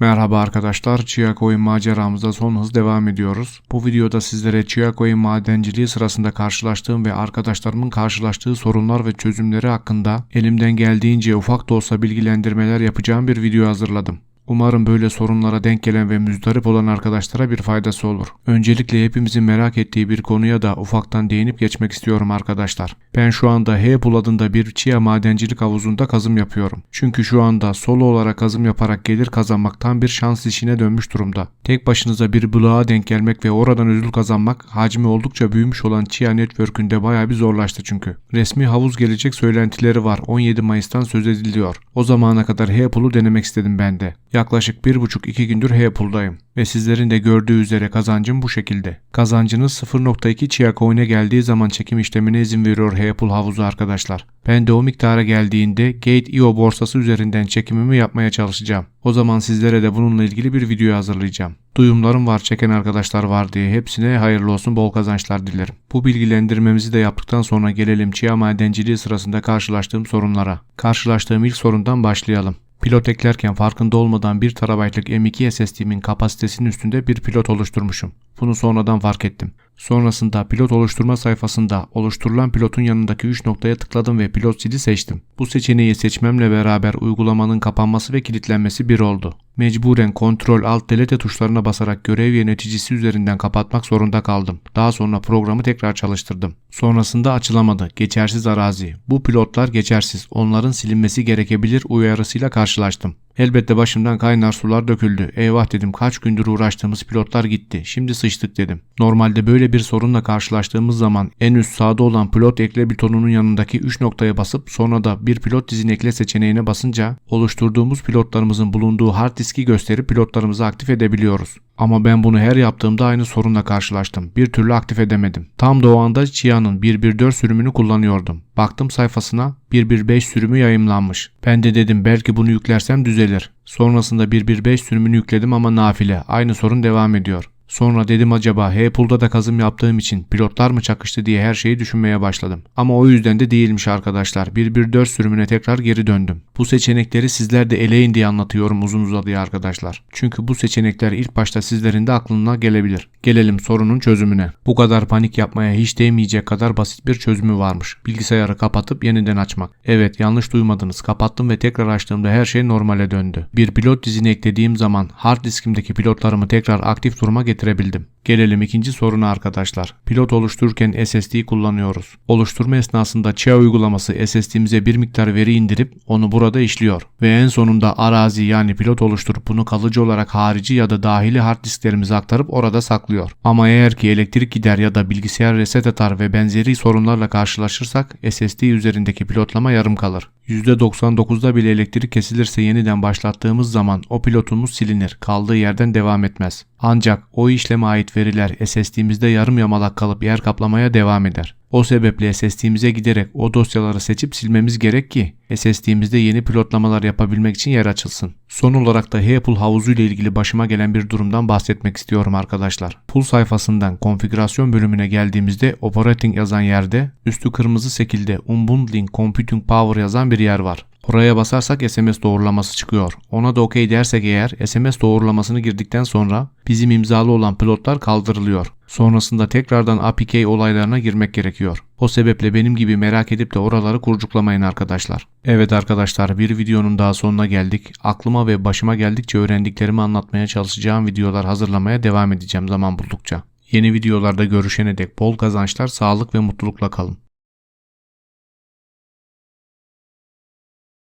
Merhaba arkadaşlar, Chia Coin maceramıza son hız devam ediyoruz. Bu videoda sizlere Chia Coin madenciliği sırasında karşılaştığım ve arkadaşlarımın karşılaştığı sorunlar ve çözümleri hakkında elimden geldiğince ufak da olsa bilgilendirmeler yapacağım bir video hazırladım. Umarım böyle sorunlara denk gelen ve müzdarip olan arkadaşlara bir faydası olur. Öncelikle hepimizin merak ettiği bir konuya da ufaktan değinip geçmek istiyorum arkadaşlar. Ben şu anda Heapul adında bir Chia madencilik havuzunda kazım yapıyorum. Çünkü şu anda solo olarak kazım yaparak gelir kazanmak tam bir şans işine dönmüş durumda. Tek başınıza bir bulağa denk gelmek ve oradan ödül kazanmak hacmi oldukça büyümüş olan Chia Network'ünde baya bir zorlaştı çünkü. Resmi havuz gelecek söylentileri var 17 Mayıs'tan söz ediliyor. O zamana kadar Heapul'u denemek istedim ben de. Yaklaşık 1,5-2 gündür Heapul'dayım ve sizlerin de gördüğü üzere kazancım bu şekilde. Kazancınız 0.2 Chia Coin'e geldiği zaman çekim işlemine izin veriyor Heapul havuzu arkadaşlar. Ben de o miktara geldiğinde Gate.io borsası üzerinden çekimimi yapmaya çalışacağım. O zaman sizlere de bununla ilgili bir video hazırlayacağım. Duyumlarım var çeken arkadaşlar var diye hepsine hayırlı olsun bol kazançlar dilerim. Bu bilgilendirmemizi de yaptıktan sonra gelelim Chia madenciliği sırasında karşılaştığım sorunlara. Karşılaştığım ilk sorundan başlayalım. Pilot eklerken farkında olmadan 1 TB'lık M2 SSD'min kapasitesinin üstünde bir pilot oluşturmuşum. Bunu sonradan fark ettim. Sonrasında pilot oluşturma sayfasında oluşturulan pilotun yanındaki 3 noktaya tıkladım ve pilot zili seçtim. Bu seçeneği seçmemle beraber uygulamanın kapanması ve kilitlenmesi bir oldu. Mecburen Ctrl Alt Delete tuşlarına basarak görev yöneticisi üzerinden kapatmak zorunda kaldım. Daha sonra programı tekrar çalıştırdım. Sonrasında açılamadı. Geçersiz arazi. Bu pilotlar geçersiz. Onların silinmesi gerekebilir uyarısıyla karşılaştım. Elbette başımdan kaynar sular döküldü. Eyvah dedim kaç gündür uğraştığımız pilotlar gitti. Şimdi sıçtık dedim. Normalde böyle bir sorunla karşılaştığımız zaman en üst sağda olan pilot ekle butonunun yanındaki 3 noktaya basıp sonra da bir pilot dizini ekle seçeneğine basınca oluşturduğumuz pilotlarımızın bulunduğu hard diski gösterip pilotlarımızı aktif edebiliyoruz. Ama ben bunu her yaptığımda aynı sorunla karşılaştım. Bir türlü aktif edemedim. Tam da o anda Chia'nın 1.1.4 sürümünü kullanıyordum. Baktım sayfasına 1.1.5 sürümü yayımlanmış. Ben de dedim belki bunu yüklersem düzelir. Sonrasında 1.1.5 sürümünü yükledim ama nafile. Aynı sorun devam ediyor. Sonra dedim acaba H-Pool'da da kazım yaptığım için pilotlar mı çakıştı diye her şeyi düşünmeye başladım. Ama o yüzden de değilmiş arkadaşlar. 1.1.4 sürümüne tekrar geri döndüm. Bu seçenekleri sizler de eleyin diye anlatıyorum uzun uzadıya arkadaşlar. Çünkü bu seçenekler ilk başta sizlerin de aklına gelebilir. Gelelim sorunun çözümüne. Bu kadar panik yapmaya hiç değmeyecek kadar basit bir çözümü varmış. Bilgisayarı kapatıp yeniden açmak. Evet yanlış duymadınız. Kapattım ve tekrar açtığımda her şey normale döndü. Bir pilot dizini eklediğim zaman hard diskimdeki pilotlarımı tekrar aktif duruma getirebildim. Gelelim ikinci soruna arkadaşlar. Pilot oluştururken SSD kullanıyoruz. Oluşturma esnasında Chia uygulaması SSD'mize bir miktar veri indirip onu burada işliyor. Ve en sonunda arazi yani pilot oluşturup bunu kalıcı olarak harici ya da dahili hard disklerimize aktarıp orada saklıyor. Ama eğer ki elektrik gider ya da bilgisayar reset atar ve benzeri sorunlarla karşılaşırsak SSD üzerindeki pilotlama yarım kalır. %99'da bile elektrik kesilirse yeniden başlattığımız zaman o pilotumuz silinir, kaldığı yerden devam etmez. Ancak o işleme ait veriler SSD'mizde yarım yamalak kalıp yer kaplamaya devam eder. O sebeple SSD'mize giderek o dosyaları seçip silmemiz gerek ki SSD'mizde yeni pilotlamalar yapabilmek için yer açılsın. Son olarak da Heapul havuzu ile ilgili başıma gelen bir durumdan bahsetmek istiyorum arkadaşlar. Pool sayfasından konfigürasyon bölümüne geldiğimizde operating yazan yerde üstü kırmızı şekilde Unbundling Computing Power yazan bir yer var. Oraya basarsak SMS doğrulaması çıkıyor. Ona da OK dersek eğer SMS doğrulamasını girdikten sonra bizim imzalı olan pilotlar kaldırılıyor. Sonrasında tekrardan APK olaylarına girmek gerekiyor. O sebeple benim gibi merak edip de oraları kurcuklamayın arkadaşlar. Evet arkadaşlar bir videonun daha sonuna geldik. Aklıma ve başıma geldikçe öğrendiklerimi anlatmaya çalışacağım videolar hazırlamaya devam edeceğim zaman buldukça. Yeni videolarda görüşene dek bol kazançlar, sağlık ve mutlulukla kalın.